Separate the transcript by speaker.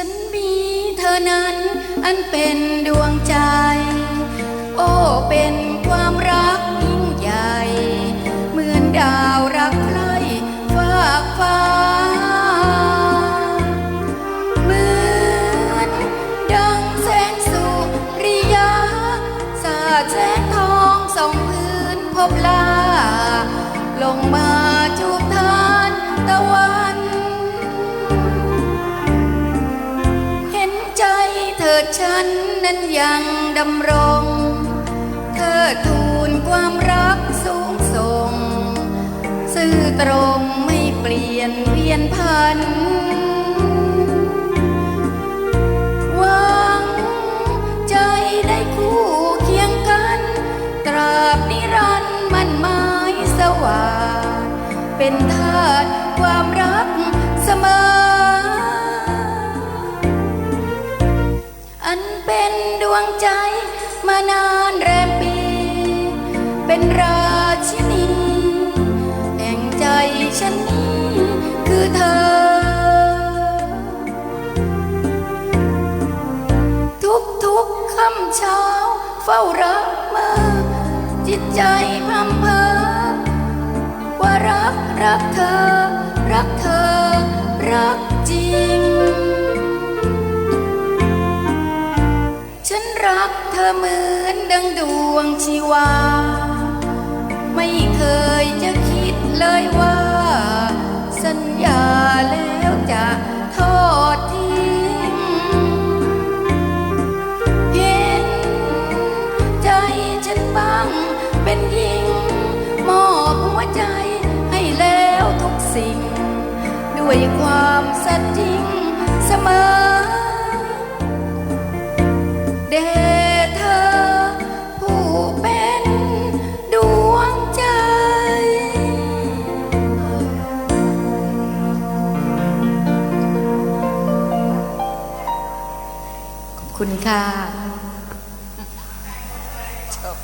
Speaker 1: ันมีเธอนั้นอันเป็นดวงใจ โอ้เป็นความรักยิ่งใหญ่ เหมือนดาวรักใครฝากฟ้า เหมือนดังแสงสุริยา สาดแสงทองส่องพื้นพบลา ฉันนั้นยังดำรงเธอทูลความรักสูงส่ง ซื่อตรงไม่เปลี่ยนเวียนพันหวังใจได้คู่เคียงกัน ตราบนิรันดร์มันหมายสว่างเป็นทาสความรักเสมอานานแรมปี เป็นราชินีแห่งใจฉันนี้คือเธอ ทุกทุกค่ำเช้าเฝ้ารักเมื่อจิตใจพร่ำเพอว่ารักรักเธอ รักเธอ รัก เหมือนดังดวงชีวา ไม่เคยจะคิดเลยว่า สัญญาแล้วจะทอดทิ้งเห็นใจฉันบ้างเป็นหญิง มอบหัวใจให้แล้วทุกสิ่ง ด้วยความสัตย์จ คุณค่ะจบ